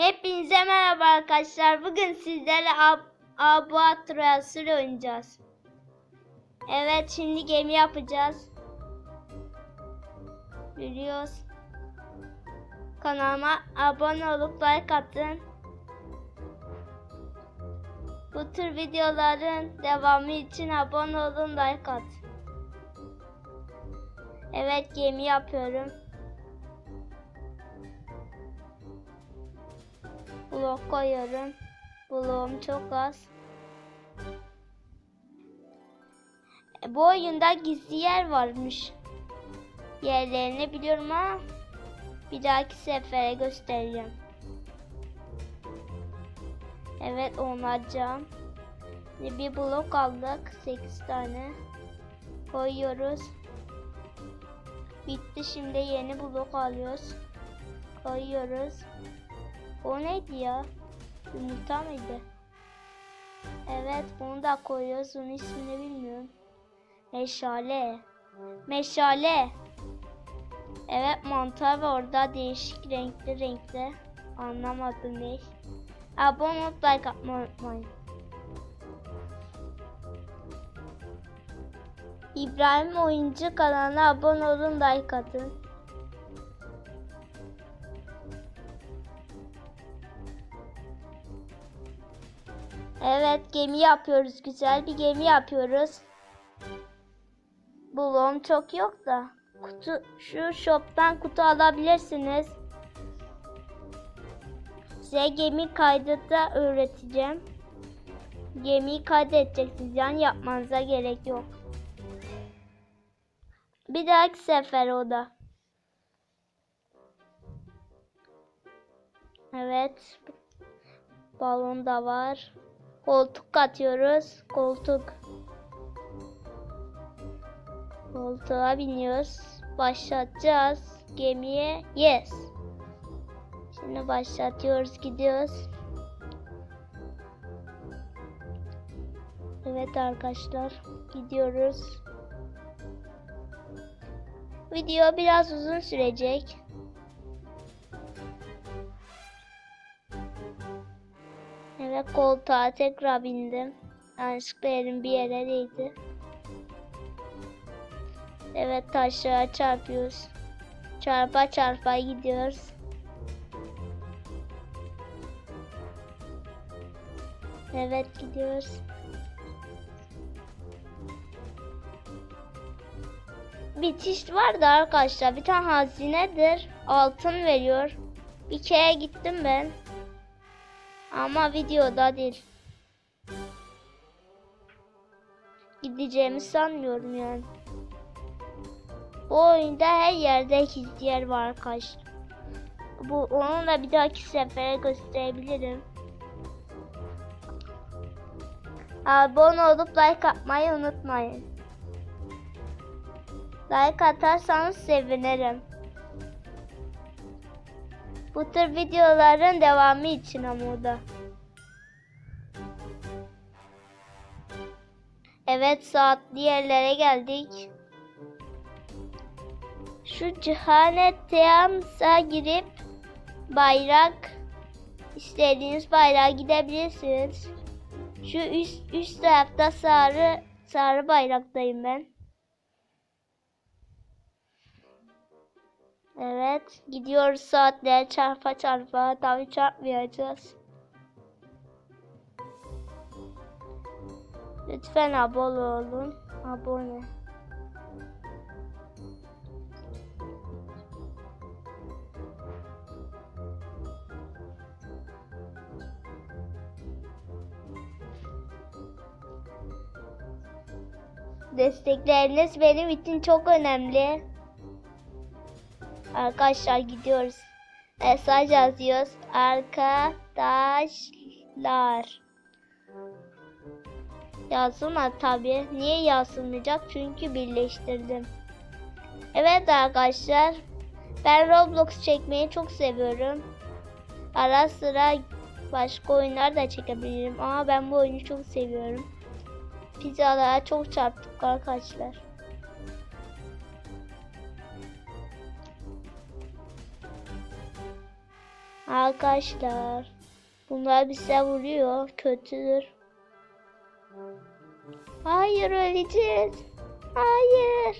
Hepinize merhaba arkadaşlar. Bugün sizlerle Ab Abuat Troyası ile oynayacağız. Evet şimdi gemi yapacağız. Biliyoruz. Kanalıma abone olup like atın. Bu tür videoların devamı için abone olun like at. Evet gemi yapıyorum. Blok koyuyorum. Bloğum çok az. E, bu oyunda gizli yer varmış. Yerlerini biliyorum ama bir dahaki sefere göstereceğim. Evet onaracağım. Şimdi bir blok aldık. 8 tane. Koyuyoruz. Bitti şimdi yeni blok alıyoruz. Koyuyoruz. O neydi ya? Yumurta mıydı? Evet bunu da koyuyoruz. Onun ismini bilmiyorum. Meşale. Meşale. Evet mantar var orada değişik renkli renkli. Anlamadım ne. Abone olup like atmayı unutmayın. İbrahim Oyuncu kanalına abone olun like atın. Evet gemi yapıyoruz. Güzel bir gemi yapıyoruz. Bloğum çok yok da. Kutu, şu shop'tan kutu alabilirsiniz. Size gemi kaydı da öğreteceğim. Gemiyi kaydedeceksiniz. Yani yapmanıza gerek yok. Bir dahaki sefer o da. Evet. Balon da var. Koltuk atıyoruz. Koltuk. Koltuğa biniyoruz. Başlatacağız. Gemiye yes. Şimdi başlatıyoruz. Gidiyoruz. Evet arkadaşlar. Gidiyoruz. Video biraz uzun sürecek. Evet koltuğa tekrar bindim. Yanlışlıkla elim bir yere değdi. Evet taşlara çarpıyoruz. Çarpa çarpa gidiyoruz. Evet gidiyoruz. Bitiş vardı arkadaşlar. Bir tane hazinedir. Altın veriyor. Bir kere gittim ben. Ama videoda değil. Gideceğimi sanmıyorum yani. Bu oyunda her yerde gizli var arkadaşlar. Bu onu da bir dahaki sefere gösterebilirim. Abone olup like atmayı unutmayın. Like atarsanız sevinirim. Bu tür videoların devamı için ama o da. Evet saatli yerlere geldik. Şu Cihanet Teams'a girip bayrak istediğiniz bayrağa gidebilirsiniz. Şu üst üst tarafta sarı sarı bayraktayım ben. Evet, gidiyoruz saatler çarpa çarpa. Tabii çarpmayacağız. Lütfen abone olun. Abone. Destekleriniz benim için çok önemli. Arkadaşlar gidiyoruz. Mesaj yazıyoruz. Arkadaşlar. Yazılma tabi. Niye yazılmayacak? Çünkü birleştirdim. Evet arkadaşlar. Ben Roblox çekmeyi çok seviyorum. Ara sıra başka oyunlar da çekebilirim. Ama ben bu oyunu çok seviyorum. Pizzalara çok çarptık arkadaşlar. Arkadaşlar. Bunlar bize vuruyor. Kötüdür. Hayır öleceğiz. Hayır.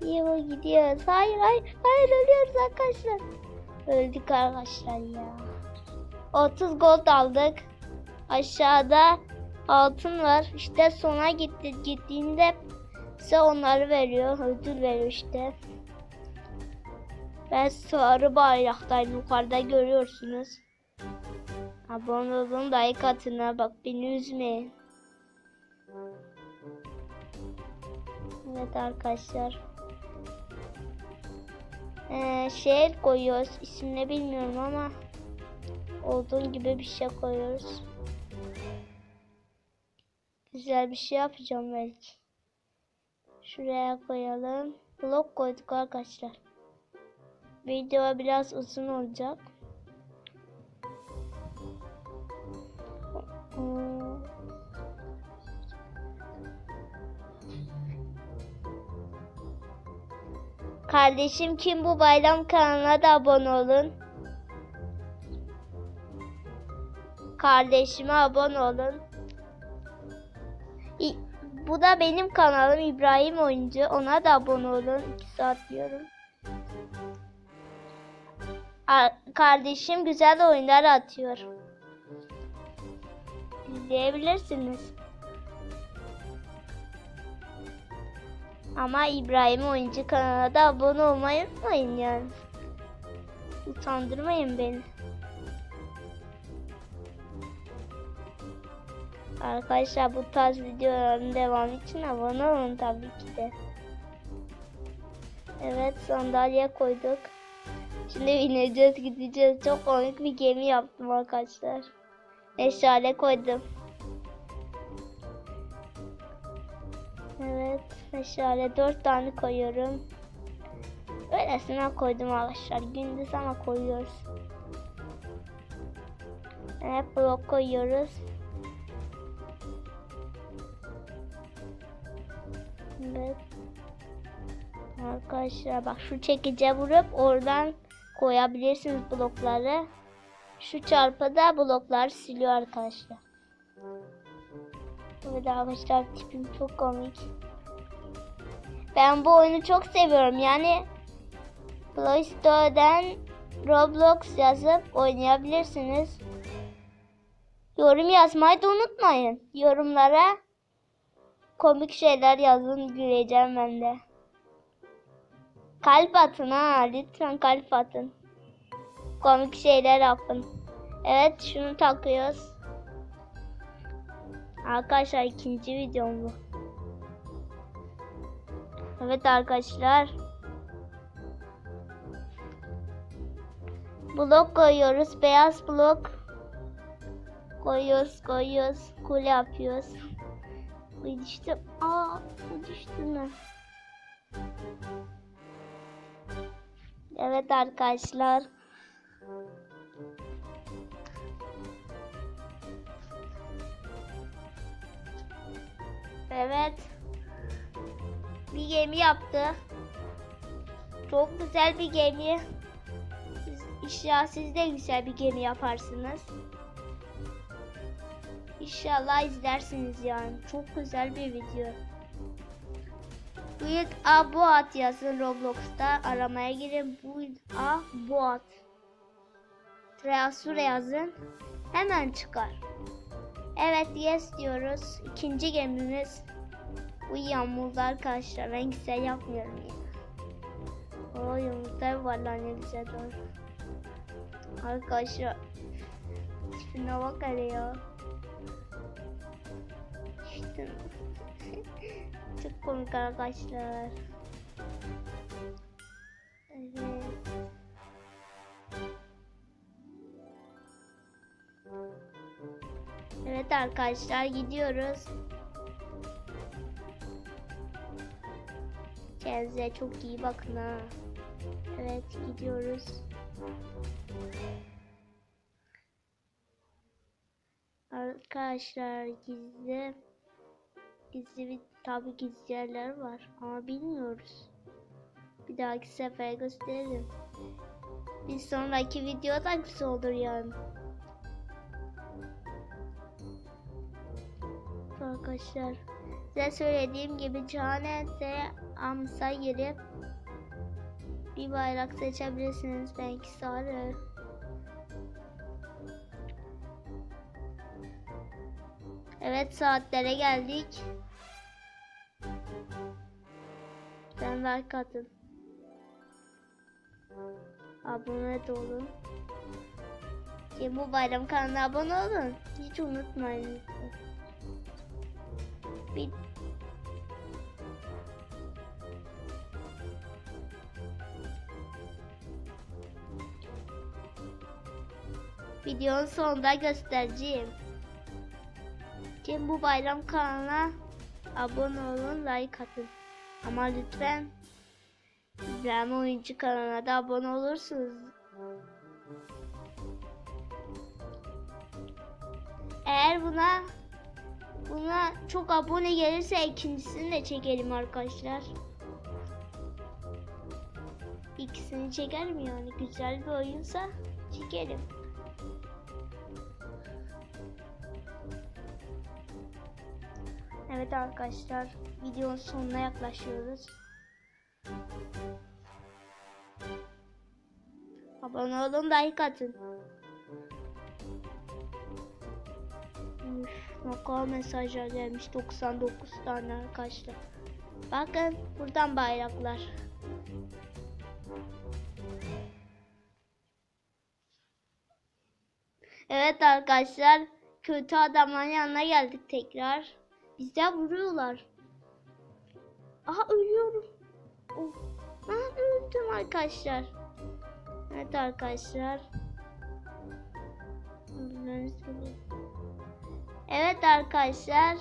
Yo gidiyoruz. Hayır hayır. Hayır ölüyoruz arkadaşlar. Öldük arkadaşlar ya. 30 gold aldık. Aşağıda altın var. İşte sona gitti. Gittiğinde size onları veriyor. Ödül veriyor işte. Ben sarı bayraktayım. Yukarıda görüyorsunuz. Abone olun like atın. Bak beni üzmeyin. Evet arkadaşlar. Ee, şehir koyuyoruz. İsmini bilmiyorum ama olduğun gibi bir şey koyuyoruz. Güzel bir şey yapacağım belki. Şuraya koyalım. Blok koyduk arkadaşlar. Video biraz uzun olacak. Kardeşim kim bu bayram kanalına da abone olun. Kardeşime abone olun. Bu da benim kanalım İbrahim Oyuncu. Ona da abone olun. 2 saat diyorum. Ar- Kardeşim güzel oyunlar atıyor. İzleyebilirsiniz. Ama İbrahim Oyuncu kanalına da abone olmayı unutmayın yani. Utandırmayın beni. Arkadaşlar bu tarz videoların devamı için abone olun tabii ki de. Evet sandalye koyduk. Şimdi ineceğiz gideceğiz. Çok komik bir gemi yaptım arkadaşlar. Meşale koydum. Evet meşale dört tane koyuyorum. Öylesine koydum arkadaşlar. Gündüz ama koyuyoruz. Evet blok koyuyoruz. Evet. Arkadaşlar bak şu çekice vurup oradan koyabilirsiniz blokları. Şu çarpıda blokları siliyor arkadaşlar. Evet arkadaşlar tipim çok komik. Ben bu oyunu çok seviyorum. Yani Play Store'dan Roblox yazıp oynayabilirsiniz. Yorum yazmayı da unutmayın. Yorumlara komik şeyler yazın güleceğim ben de. Kalp atın ha lütfen kalp atın. Komik şeyler yapın. Evet şunu takıyoruz. Arkadaşlar ikinci videom bu. Evet arkadaşlar. Blok koyuyoruz. Beyaz blok koyuyoruz koyuyoruz. Kule yapıyoruz. Bu düştü. Aa bu düştü Evet arkadaşlar. Evet. Bir gemi yaptı. Çok güzel bir gemi. Siz, inşallah siz de güzel bir gemi yaparsınız. İnşallah izlersiniz yani. Çok güzel bir video. Build a boat yazın Roblox'ta. Aramaya girin. Build a boat. Treasure yazın. Hemen çıkar. Evet yes diyoruz. İkinci gemimiz. Bu yağmurda arkadaşlar. Ben güzel yapmıyorum ya. O yumurta var lan ne güzel doğru. Arkadaşlar. Tipine bak hele ya. İşte. Çok komik arkadaşlar. Evet. Evet arkadaşlar gidiyoruz. Kendinize çok iyi bakın ha. Evet gidiyoruz. Arkadaşlar gizli gizli tabi gizli yerler var ama bilmiyoruz. Bir dahaki sefer gösteririm. Bir sonraki videoda güzel olur yani. Arkadaşlar size söylediğim gibi Cahnet'e Ams'a girip bir bayrak seçebilirsiniz. Belki sarı. Evet saatlere geldik. Like atın. Abone olun. Ki bu bayram kanalına abone olun. Hiç unutmayın. Bir Videonun sonunda göstereceğim. Kim bu bayram kanalına abone olun, like atın. Ama lütfen İbrahim Oyuncu kanalına da abone olursunuz. Eğer buna buna çok abone gelirse ikincisini de çekelim arkadaşlar. İkisini çekerim yani güzel bir oyunsa çekerim. Evet arkadaşlar videonun sonuna yaklaşıyoruz. Abone olun like atın. Üf, kadar mesajlar gelmiş 99 tane arkadaşlar. Bakın buradan bayraklar. Evet arkadaşlar kötü adamların yanına geldik tekrar. Bize vuruyorlar. Aha ölüyorum. Oh. Ben öldüm arkadaşlar. Evet arkadaşlar. Evet arkadaşlar.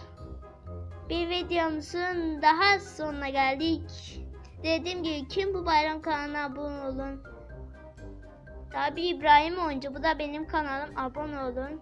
Bir videomuzun daha sonuna geldik. Dediğim gibi kim bu bayram kanalına abone olun. Tabi İbrahim Oyuncu bu da benim kanalım abone olun.